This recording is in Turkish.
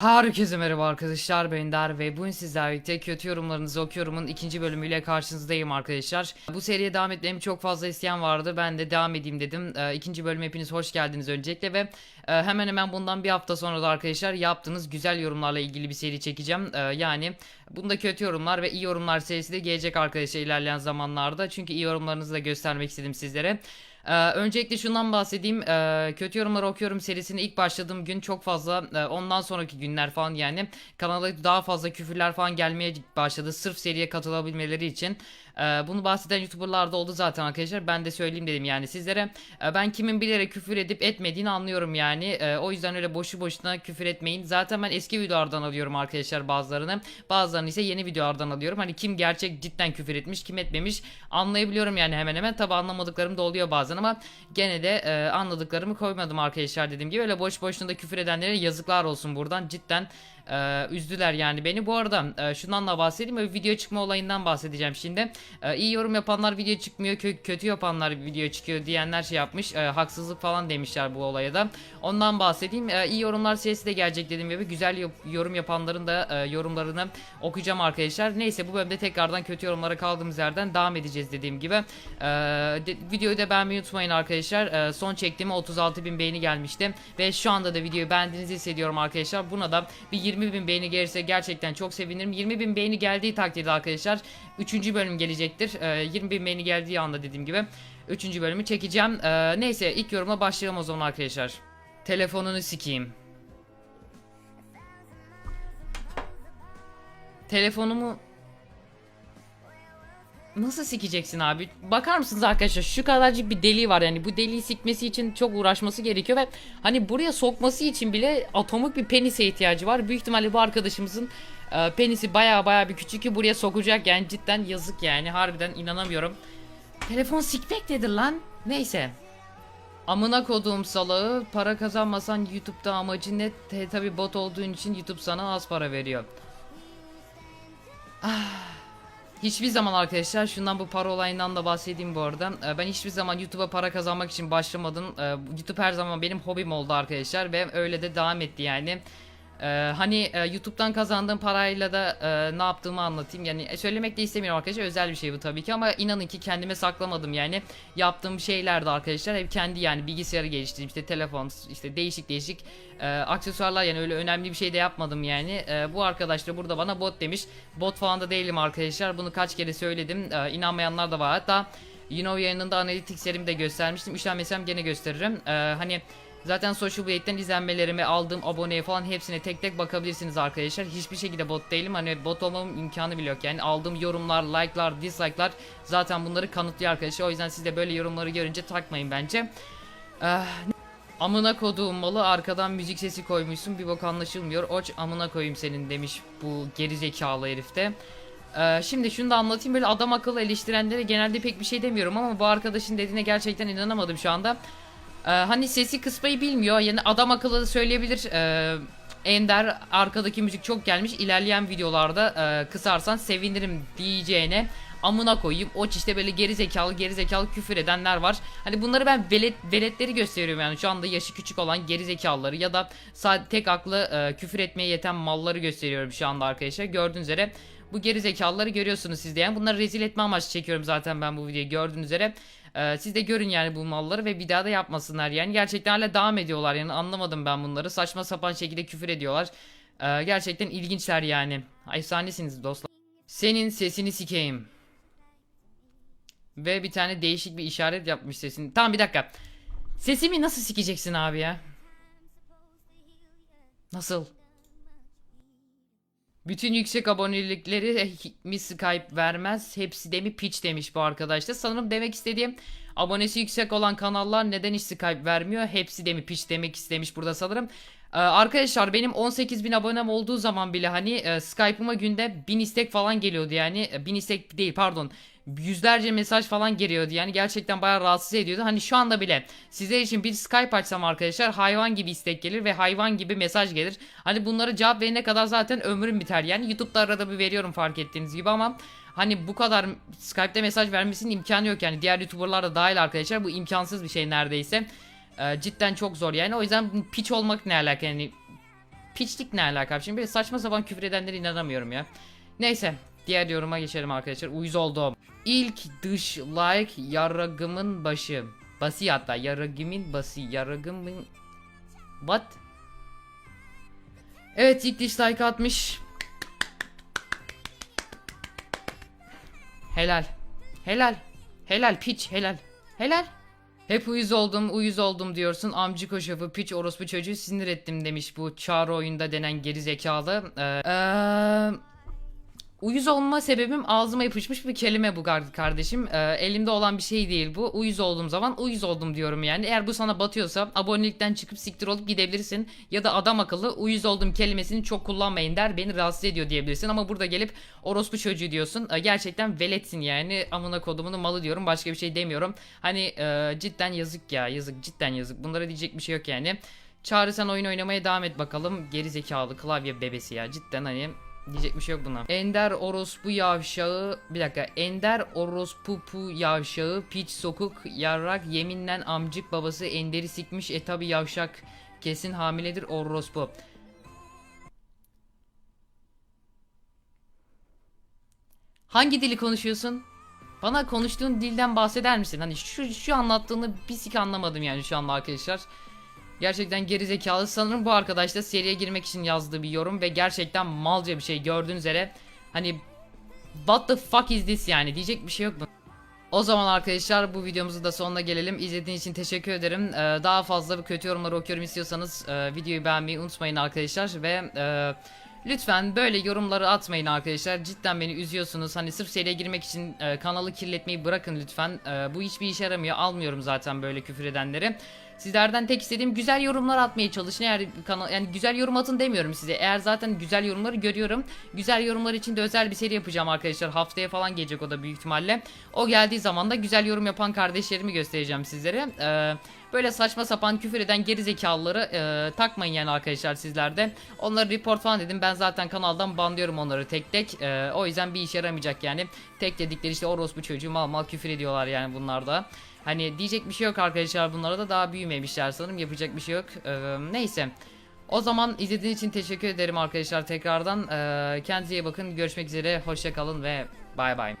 Herkese merhaba arkadaşlar ben Der ve bugün sizlerle birlikte kötü yorumlarınızı okuyorumun ikinci bölümüyle karşınızdayım arkadaşlar. Bu seriye devam etmemi çok fazla isteyen vardı ben de devam edeyim dedim. Ee, ikinci bölüm hepiniz hoş geldiniz öncelikle ve e, hemen hemen bundan bir hafta sonra da arkadaşlar yaptığınız güzel yorumlarla ilgili bir seri çekeceğim. Ee, yani bunda kötü yorumlar ve iyi yorumlar serisi de gelecek arkadaşlar ilerleyen zamanlarda. Çünkü iyi yorumlarınızı da göstermek istedim sizlere. Ee, öncelikle şundan bahsedeyim. Ee, kötü yorumları okuyorum serisine ilk başladığım gün çok fazla e, ondan sonraki günler falan yani kanala daha fazla küfürler falan gelmeye başladı sırf seriye katılabilmeleri için. Ee, bunu bahseden youtuberlar da oldu zaten arkadaşlar. Ben de söyleyeyim dedim yani sizlere. Ee, ben kimin bilerek küfür edip etmediğini anlıyorum yani. Ee, o yüzden öyle boşu boşuna küfür etmeyin. Zaten ben eski videolardan alıyorum arkadaşlar bazılarını. Bazılarını ise yeni videolardan alıyorum. Hani kim gerçek cidden küfür etmiş kim etmemiş anlayabiliyorum yani hemen hemen. Tabi anlamadıklarım da oluyor bazen ama gene de e, anladıklarımı koymadım arkadaşlar dediğim gibi. Öyle boş boşuna da küfür edenlere yazıklar olsun buradan. Cidden ee, üzdüler yani beni. Bu arada e, şundan da bahsedeyim. Böyle video çıkma olayından bahsedeceğim şimdi. Ee, iyi yorum yapanlar video çıkmıyor. Kö- kötü yapanlar video çıkıyor diyenler şey yapmış. Ee, haksızlık falan demişler bu olaya da. Ondan bahsedeyim. Ee, iyi yorumlar serisi de gelecek dediğim gibi. Güzel yo- yorum yapanların da e, yorumlarını okuyacağım arkadaşlar. Neyse bu bölümde tekrardan kötü yorumlara kaldığımız yerden devam edeceğiz dediğim gibi. Ee, de- videoyu da beğenmeyi unutmayın arkadaşlar. Ee, son çektiğime 36 bin beğeni gelmişti. Ve şu anda da videoyu beğendiğinizi hissediyorum arkadaşlar. Buna da bir 20 bin beğeni gelirse gerçekten çok sevinirim. 20 bin beğeni geldiği takdirde arkadaşlar 3. bölüm gelecektir. Ee, 20 bin beğeni geldiği anda dediğim gibi 3. bölümü çekeceğim. Ee, neyse ilk yoruma başlayalım o zaman arkadaşlar. Telefonunu sikeyim. Telefonumu Nasıl sikeceksin abi? Bakar mısınız arkadaşlar şu kadarcık bir deliği var yani bu deliği sikmesi için çok uğraşması gerekiyor ve hani buraya sokması için bile atomik bir penise ihtiyacı var. Büyük ihtimalle bu arkadaşımızın e, penisi baya baya bir küçük ki buraya sokacak yani cidden yazık yani harbiden inanamıyorum. Telefon sikmek nedir lan? Neyse. Amına koduğum salağı para kazanmasan YouTube'da amacı ne? Te, tabi bot olduğun için YouTube sana az para veriyor. Hiçbir zaman arkadaşlar şundan bu para olayından da bahsedeyim bu arada. Ee, Ben hiçbir zaman YouTube'a para kazanmak için başlamadım. Ee, YouTube her zaman benim hobim oldu arkadaşlar ve öyle de devam etti yani. Ee, hani e, YouTube'dan kazandığım parayla da e, ne yaptığımı anlatayım. Yani e, söylemek de istemiyorum arkadaşlar. Özel bir şey bu tabii ki ama inanın ki kendime saklamadım yani. Yaptığım şeylerdi arkadaşlar. Hep kendi yani bilgisayarı geliştirdim. işte telefon, işte değişik değişik e, aksesuarlar yani öyle önemli bir şey de yapmadım yani. E, bu arkadaş da burada bana bot demiş. Bot falan da değilim arkadaşlar. Bunu kaç kere söyledim. E, inanmayanlar da var. Hatta You know yayınında analytics'lerimi de göstermiştim. Üşenmesem gene gösteririm. E, hani Zaten Social Blade'den izlenmelerime aldığım aboneye falan hepsine tek tek bakabilirsiniz arkadaşlar. Hiçbir şekilde bot değilim. Hani bot olmamın imkanı bile yok. Yani aldığım yorumlar, like'lar, dislike'lar zaten bunları kanıtlıyor arkadaşlar. O yüzden siz de böyle yorumları görünce takmayın bence. Eh, Amına koduğum malı arkadan müzik sesi koymuşsun bir bok anlaşılmıyor. Oç amına koyayım senin demiş bu gerizekalı herifte. Ee, şimdi şunu da anlatayım böyle adam akıllı eleştirenlere genelde pek bir şey demiyorum ama bu arkadaşın dediğine gerçekten inanamadım şu anda. Ee, hani sesi kısmayı bilmiyor yani adam akıllı söyleyebilir. Ee, Ender arkadaki müzik çok gelmiş ilerleyen videolarda e, kısarsan sevinirim diyeceğine amına koyayım. O işte böyle geri zekalı geri zekalı küfür edenler var. Hani bunları ben velet, veletleri gösteriyorum yani şu anda yaşı küçük olan geri zekalıları ya da tek aklı e, küfür etmeye yeten malları gösteriyorum şu anda arkadaşlar. Gördüğünüz üzere bu geri zekalıları görüyorsunuz siz de yani. Bunları rezil etme amaçlı çekiyorum zaten ben bu videoyu gördüğünüz üzere. Ee, siz de görün yani bu malları ve bir daha da yapmasınlar yani. Gerçekten hala devam ediyorlar yani anlamadım ben bunları. Saçma sapan şekilde küfür ediyorlar. Ee, gerçekten ilginçler yani. Efsanesiniz dostlar. Senin sesini sikeyim. Ve bir tane değişik bir işaret yapmış sesini. Tamam bir dakika. Sesimi nasıl sikeceksin abi ya? Nasıl? Bütün yüksek abonelikleri mi Skype vermez hepsi de mi piç demiş bu arkadaşlar. Sanırım demek istediğim abonesi yüksek olan kanallar neden hiç Skype vermiyor hepsi de mi piç demek istemiş burada sanırım. Ee, arkadaşlar benim 18 bin abonem olduğu zaman bile hani e, Skype'ıma günde 1000 istek falan geliyordu yani e, 1000 istek değil pardon yüzlerce mesaj falan geliyordu yani gerçekten bayağı rahatsız ediyordu. Hani şu anda bile sizler için bir Skype açsam arkadaşlar hayvan gibi istek gelir ve hayvan gibi mesaj gelir. Hani bunlara cevap verene kadar zaten ömrüm biter yani YouTube'da arada bir veriyorum fark ettiğiniz gibi ama hani bu kadar Skype'te mesaj vermesinin imkanı yok yani diğer YouTuber'lar da dahil arkadaşlar bu imkansız bir şey neredeyse. Ee, cidden çok zor yani o yüzden piç olmak ne alaka yani piçlik ne alaka? Şimdi saçma sapan küfür edenlere inanamıyorum ya. Neyse diğer yoruma geçelim arkadaşlar. Uyuz oldum. İlk dış like yaragımın başı. Bası hatta yaragımın bası yaragımın What? Evet ilk diş like atmış. Helal. Helal. Helal piç helal. Helal. Hep uyuz oldum uyuz oldum diyorsun amcık şafı piç orospu çocuğu sinir ettim demiş bu çağrı oyunda denen geri zekalı. Ee, eee, Uyuz olma sebebim ağzıma yapışmış bir kelime bu kardeşim. Ee, elimde olan bir şey değil bu. Uyuz olduğum zaman uyuz oldum diyorum yani. Eğer bu sana batıyorsa abonelikten çıkıp siktir olup gidebilirsin. Ya da adam akıllı uyuz oldum kelimesini çok kullanmayın der. Beni rahatsız ediyor diyebilirsin. Ama burada gelip orospu çocuğu diyorsun. Ee, gerçekten veletsin yani. Amına kodumunun malı diyorum. Başka bir şey demiyorum. Hani e, cidden yazık ya. Yazık cidden yazık. Bunlara diyecek bir şey yok yani. Çağrı sen oyun oynamaya devam et bakalım. Geri zekalı klavye bebesi ya. Cidden hani Diyecek bir şey yok buna. Ender orospu yavşağı bir dakika. Ender orospu pu yavşağı piç sokuk yarrak yeminlen amcık babası Ender'i sikmiş e tabi yavşak kesin hamiledir orospu. Hangi dili konuşuyorsun? Bana konuştuğun dilden bahseder misin? Hani şu şu anlattığını bir sik anlamadım yani şu anda arkadaşlar. Gerçekten gerizekalı. Sanırım bu arkadaş da seriye girmek için yazdığı bir yorum ve gerçekten malca bir şey gördüğünüz üzere. Hani what the fuck is this yani diyecek bir şey yok mu? O zaman arkadaşlar bu videomuzun da sonuna gelelim. İzlediğiniz için teşekkür ederim. Ee, daha fazla kötü yorumları okuyorum istiyorsanız e, videoyu beğenmeyi unutmayın arkadaşlar ve e, lütfen böyle yorumları atmayın arkadaşlar. Cidden beni üzüyorsunuz. Hani sırf seriye girmek için e, kanalı kirletmeyi bırakın lütfen. E, bu hiçbir işe yaramıyor. Almıyorum zaten böyle küfür edenleri. Sizlerden tek istediğim güzel yorumlar atmaya çalışın. Eğer kanal yani güzel yorum atın demiyorum size. Eğer zaten güzel yorumları görüyorum. Güzel yorumlar için de özel bir seri yapacağım arkadaşlar. Haftaya falan gelecek o da büyük ihtimalle. O geldiği zaman da güzel yorum yapan kardeşlerimi göstereceğim sizlere. Ee, böyle saçma sapan küfür eden geri zekalıları e, takmayın yani arkadaşlar sizlerde. Onları report falan dedim. Ben zaten kanaldan banlıyorum onları tek tek. Ee, o yüzden bir işe yaramayacak yani. Tek dedikleri işte orospu çocuğu mal mal küfür ediyorlar yani bunlar da. Hani diyecek bir şey yok arkadaşlar bunlara da daha büyümemişler sanırım yapacak bir şey yok. Ee, neyse. O zaman izlediğiniz için teşekkür ederim arkadaşlar tekrardan. Ee, kendinize iyi bakın. Görüşmek üzere. Hoşça kalın ve bay bay.